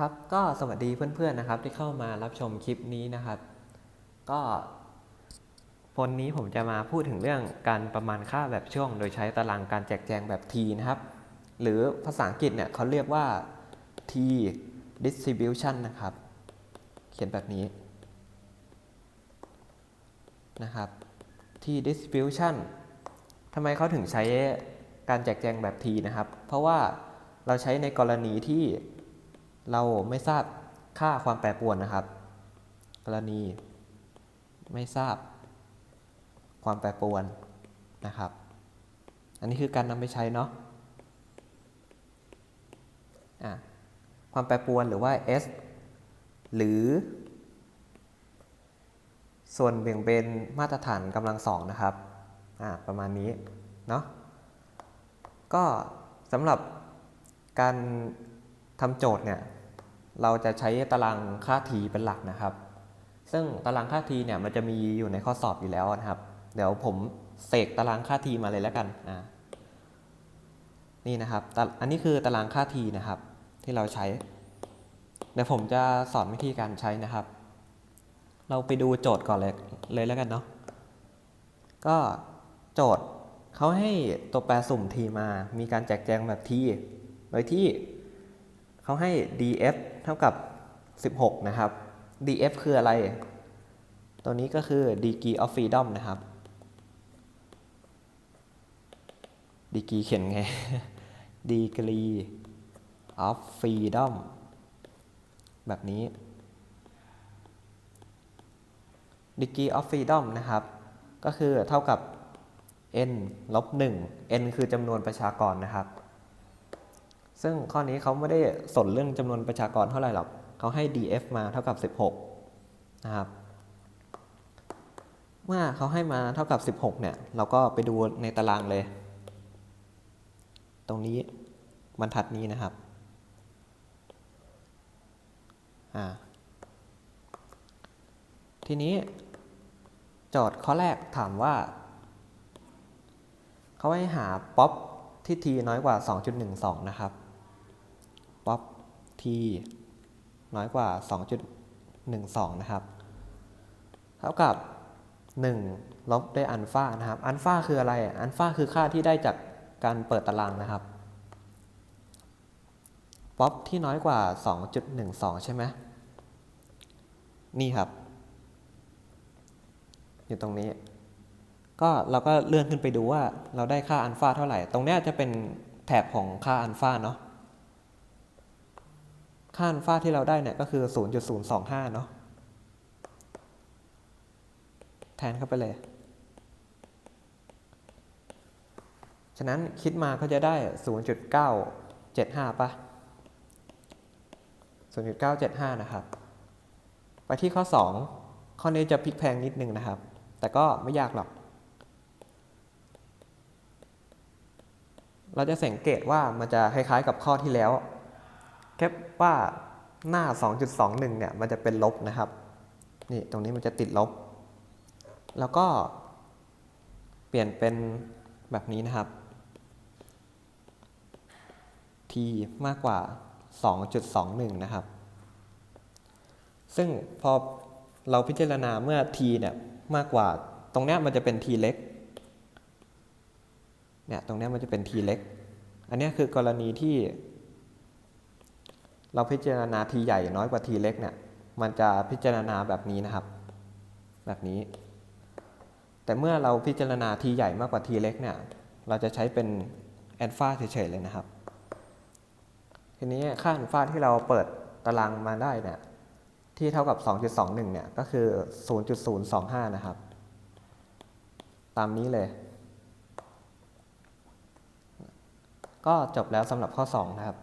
ครับก็สวัสดีเพื่อนๆนะครับที่เข้ามารับชมคลิปนี้นะครับ ก็วันนี้ผมจะมาพูดถึงเรื่องการประมาณค่าแบบช่วง โดยใช้ตารางการแจกแจงแบบ T นะครับ หรือภาษาอังกฤษเนี่ยเขาเรียกว่า T distribution นะครับ เขียนแบบนี้นะครับ T distribution ทำไมเขาถึงใช้การแจกแจงแบบ T นะครับ เพราะว่าเราใช้ในกรณีที่ เราไม่ทราบค่าความแปรปรวนนะครับ กรณีไม่ทราบความแปรปรวนนะครับ อันนี้คือการนำไปใช้เนาะะความแปรปรวนหรือว่า S หรือ ส่วนเบี่ยงเบนมาตรฐานกำลังสองนะครับ ประมาณนี้เนาะ ก็สำหรับการทำโจทย์เนี่ย เราจะใช้ตารางค่า t เป็นหลักนะครับ ซึ่งตารางค่า t เนี่ยมันจะมีอยู่ในข้อสอบอยู่แล้วนะครับ เดี๋ยวผมเสกตารางค่า t มาเลยแล้วกันอ่านี่นะครับตะอันนี้คือตารางค่า t นะครับ ที่เราใช้ เดี๋ยวผมจะสอนวิธีการใช้นะครับ เราไปดูโจทย์ก่อนเลยเลยแล้วกันเนาะ ก็โจทย์เขาให้ตัวแปรสุ่ม t มา มีการแจกแจงแบบ t โดยที่ เขาให้ df เท่ากับ 16 นะครับ df คืออะไร ตัวนี้ก็คือ degree of freedom นะครับ degree เขียนไง degree of freedom แบบนี้ degree of freedom นะครับ ก็คือเท่ากับ n ลบ 1 n คือจำนวนประชากรนะครับ ซึ่งข้อนี้เขาไม่ได้สนเรื่องจำนวนประชากรเท่าไหร่หรอกเขาให้ df มาเท่ากับ 16 นะครับ เมื่อเขาให้มาเท่ากับ 16 เนี่ย เราก็ไปดูในตารางเลย ตรงนี้บรรทัดนี้นะครับ ทีนี้ โจทย์ข้อแรกถามว่า เขาให้หาป๊อปที่ t น้อยกว่า 2.12 นะครับ t น้อยกว่า 2.12 นะครับ เท่ากับ 1 ลบด้วยอัลฟานะครับ อัลฟาคืออะไร อัลฟาคือค่าที่ได้จากการเปิดตารางนะครับ ป๊อปที่น้อยกว่า 2.12 ใช่ไหม นี่ครับ อยู่ตรงนี้ ก็เราก็เลื่อนขึ้นไปดูว่าเราได้ค่าอัลฟาเท่าไหร่ ตรงนี้จะเป็นแถบของค่าอัลฟาเนาะ ค่าอัลฟาที่เราได้เนี่ยก็คือ 0.025 เนาะแทนเข้าไปเลย ฉะนั้นคิดมาก็จะได้ 0.975ป่ะ0.975 นะครับ ไปที่ข้อ 2 ข้อนี้จะพลิกแพงนิดนึงนะครับ แต่ก็ไม่ยากหรอก เราจะสังเกตว่ามันจะคล้ายๆกับข้อที่แล้ว แค่ว่าหน้า 2.21 เนี่ย มันจะเป็นลบนะครับ นี่ตรงนี้มันจะติดลบ แล้วก็เปลี่ยนเป็นแบบนี้นะครับ t มากกว่า 2.21 นะครับ ซึ่งพอเราพิจารณาเมื่อ t เนี่ยมากกว่า ตรงเนี้ยมันจะเป็น t เล็ก เนี่ยตรงเนี้ยมันจะเป็น t เล็ก อันนี้คือกรณีที่ เราพิจารณา t ใหญ่น้อยกว่า t เล็กเนี่ยมันจะพิจารณาแบบนี้นะครับ แบบนี้ แต่เมื่อเราพิจารณา t ใหญ่มากกว่า t เล็กเนี่ยเราจะใช้เป็นแอลฟาเฉยๆเลยนะครับ ทีนี้ค่าแอลฟาที่เราเปิดตารางมาได้เนี่ยที่เท่ากับ 2.21 เนี่ยก็คือ 0.025 นะครับ ตามนี้เลย ก็จบแล้วสำหรับข้อ 2 นะครับ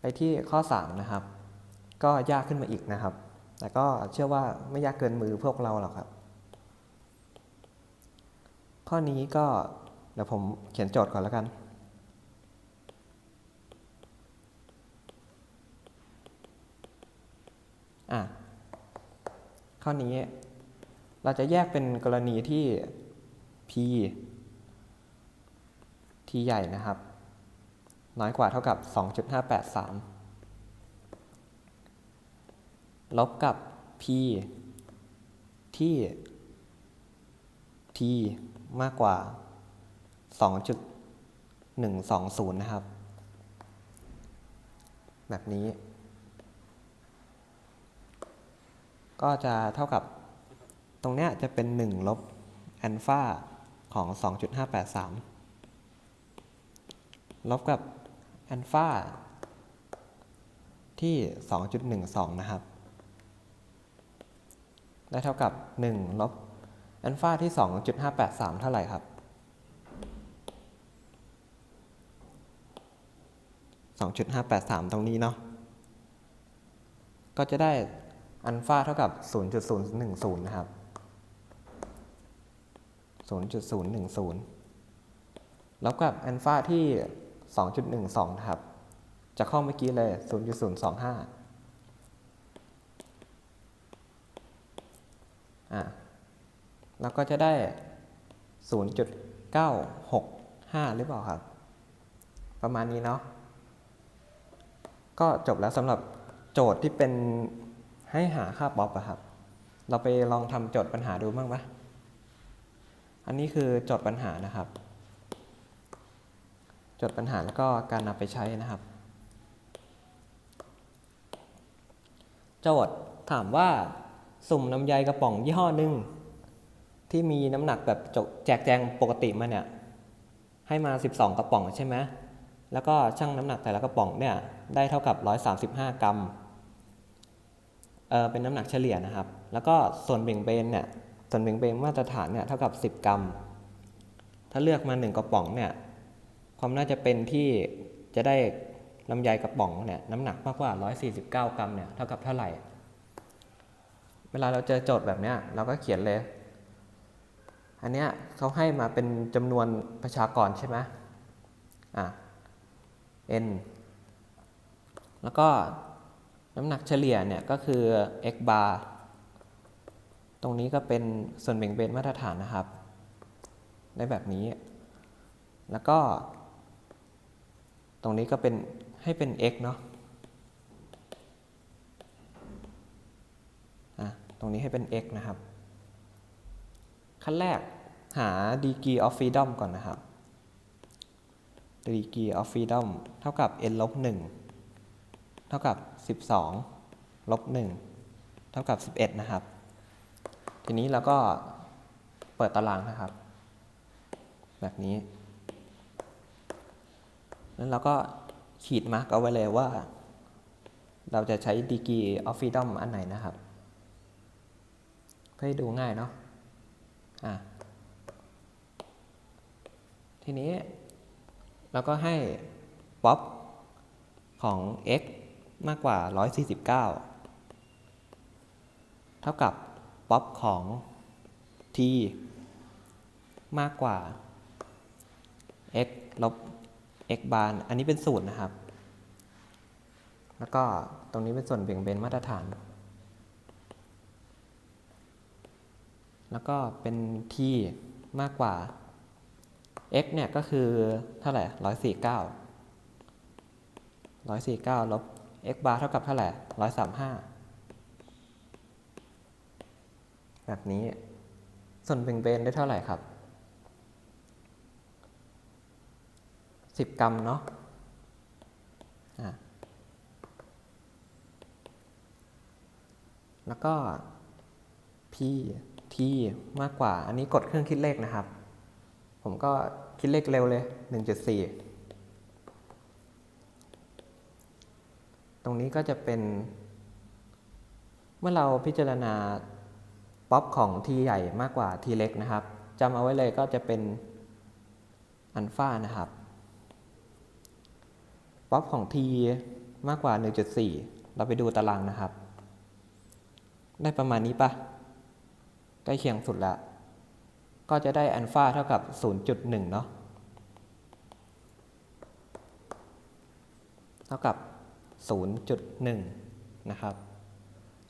ไปที่ข้อ 3 นะครับ ก็ยากขึ้นมาอีกนะครับ แต่ก็เชื่อว่าไม่ยากเกินมือพวกเราหรอกครับ ข้อนี้ก็เดี๋ยวผมเขียนโจทย์ก่อนแล้วกัน อะ ข้อนี้เราจะแยกเป็นกรณีที่ p t ใหญ่นะครับ น้อยกว่าเท่ากับ 2.583 ลบกับ p ที่ t มากกว่า 2.120 นะครับ แบบนี้ ก็จะเท่ากับตรงเนี้ยจะเป็น 1 ลบอัลฟาของ 2.583 ลบกับ อัลฟาที่ 2.12 นะครับ ได้เท่ากับ 1 ลบอัลฟาที่ 2.583 เท่าไหร่ครับ 2.583 ตรงนี้เนาะ ก็จะได้อัลฟาเท่ากับ 0.010 นะครับ 0.010 แล้วกับอัลฟาที่ 2.12นะครับ จะเข้าเมื่อกี้เลย 0.025 อะแล้วก็จะได้ 0.965 หรือเปล่าครับ ประมาณนี้เนาะ ก็จบแล้วสำหรับโจทย์ที่เป็นให้หาค่าป๊อปอะครับ เราไปลองทำโจทย์ปัญหาดูบ้างไหมอันนี้คือโจทย์ปัญหานะครับ จทย์ปัญหาแล้วก็การนำไปใช้นะครับโจทย์ถามว่าสุ่มน้ำใยกระป๋องยี่ห้อหนึ่งที่มีน้ำหนักแบบแจกแจงปกติมาเนี่ยให้มา 12 กระป๋องใช่ไหมแล้วก็ชั่งน้ำหนักแต่ละกระป๋องเนี่ยได้เท่ากับ 135 กรัมเออเป็นน้ำหนักเฉลี่ยนะครับ แล้วก็ส่วนเบ่งเบนเนี่ยส่วนเบ่งเบนมาตรฐานเนี่ยเท่ากับ 10 กรัม ถ้าเลือกมา 1 กระป๋องเนี่ย ความน่าจะเป็นที่จะได้ลำไยกระป๋องเนี่ยน้ำหนักมากกว่า 149 กรัมเนี่ยเท่ากับเท่าไหร่ เวลาเราเจอโจทย์แบบเนี้ยเราก็เขียนเลย อันเนี้ยเขาให้มาเป็นจำนวนประชากรใช่ไหมอะ n แล้วก็น้ำหนักเฉลี่ยเนี่ยก็คือ x bar ตรงนี้ก็เป็นส่วนแบ่งเบนมาตรฐานนะครับ ได้แบบนี้ แล้วก็ ตรงนี้ก็เป็นให้เป็น x เนาะตรงนี้ให้เป็น x นะครับ ขั้นแรกหา degree of freedom ก่อนนะครับ degree of freedom เท่ากับ n ลบ1เท่ากับ 12 ลบ 1 เท่ากับ 11 นะครับ ทีนี้เราก็เปิดตารางนะครับ แบบนี้ แล้วเราก็ขีดมาร์กเอาไว้เลยว่า เราจะใช้ degree of freedom อันไหนนะครับ เพื่อให้ดูง่ายเนาะอะทีนี้เราก็ให้ป๊อปของ x มากกว่า 149 เท่ากับป๊อปของ t มากกว่า x ลบ x บาร์อันนี้เป็นสูตรนะครับ แล้วก็ตรงนี้เป็นส่วนเบี่ยงเบนมาตรฐาน แล้วก็เป็น t มากกว่า x เนี่ยก็คือเท่าไหร่ร้อยสี่เก้าร้อยสี่เก้าลบ x bar เท่ากับเท่าไหร่ร้อยสามห้าแบบนี้ ส่วนเบี่ยงเบนได้เท่าไหร่ครับ สิบกรัมเนาะแล้วก็ p t มากกว่า อันนี้กดเครื่องคิดเลขนะครับ ผมก็คิดเลขเร็วเลย 1.4 ตรงนี้ก็จะเป็น เมื่อเราพิจารณาป๊อปของ t ใหญ่มากกว่า t เล็กนะครับจำเอาไว้เลยก็จะเป็นอัลฟานะครับ ป๊อปของ t มากกว่า 1.4 เราไปดูตารางนะครับ ได้ประมาณนี้ปะใกล้เคียงสุดแล้ว ก็จะได้อัลฟาเท่ากับ 0.1 เนาะเท่ากับ 0.1 นะครับ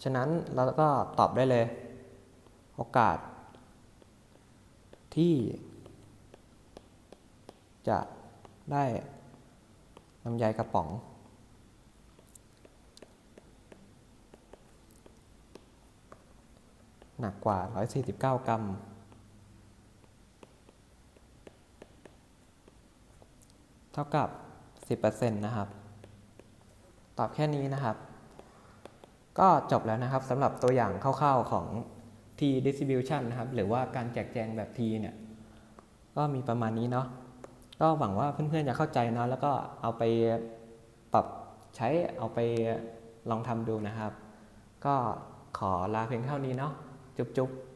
ฉะนั้นเราก็ตอบได้เลย โอกาส ที่ จะได้ ลำไยกระป๋อง หนักกว่า 149 กรัม เท่ากับ 10%นะครับ ตอบแค่นี้นะครับ ก็จบแล้วนะครับสำหรับตัวอย่างคร่าวๆของ T distribution นะครับ หรือว่าการแจกแจงแบบ T เนี่ย ก็มีประมาณนี้เนาะ ก็หวังว่าเพื่อนๆจะเข้าใจเนาะแล้วก็เอาไปปรับใช้เอาไปลองทำดูนะครับ ก็ขอลาเพียงเท่านี้เนาะจุ๊บๆ